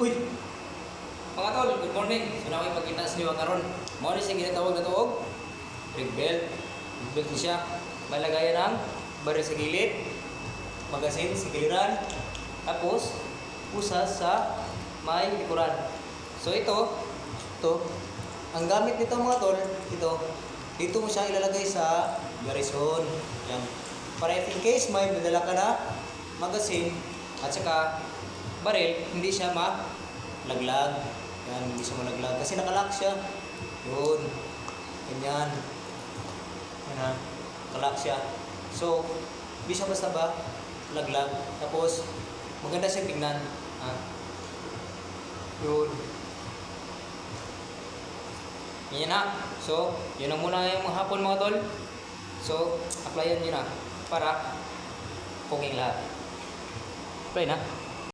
Uy! Mga tol, good morning. So na kayo pagkita sa niyo karon. Mo ni sing ginatawag na tuog. Rig belt. Rig belt siya. Malagayan ng baril sa gilid. Magasin sa giliran. Tapos, pusas sa may likuran. So ito, ito, ang gamit nito mga tol, ito, dito mo siya ilalagay sa garrison. Yan. Para if in case may madala ka na magasin at saka baril, hindi siya malaglag. Yan, hindi siya malaglag. Kasi nakalock siya. Yun. Ganyan. Yan. Nakalock siya. So, hindi siya basta ba laglag. Tapos, maganda siya tingnan. Ha? Yun. Yan na. So, yun na muna yung hapon mga tol. So, applyan nyo na para puging lahat. Apply na.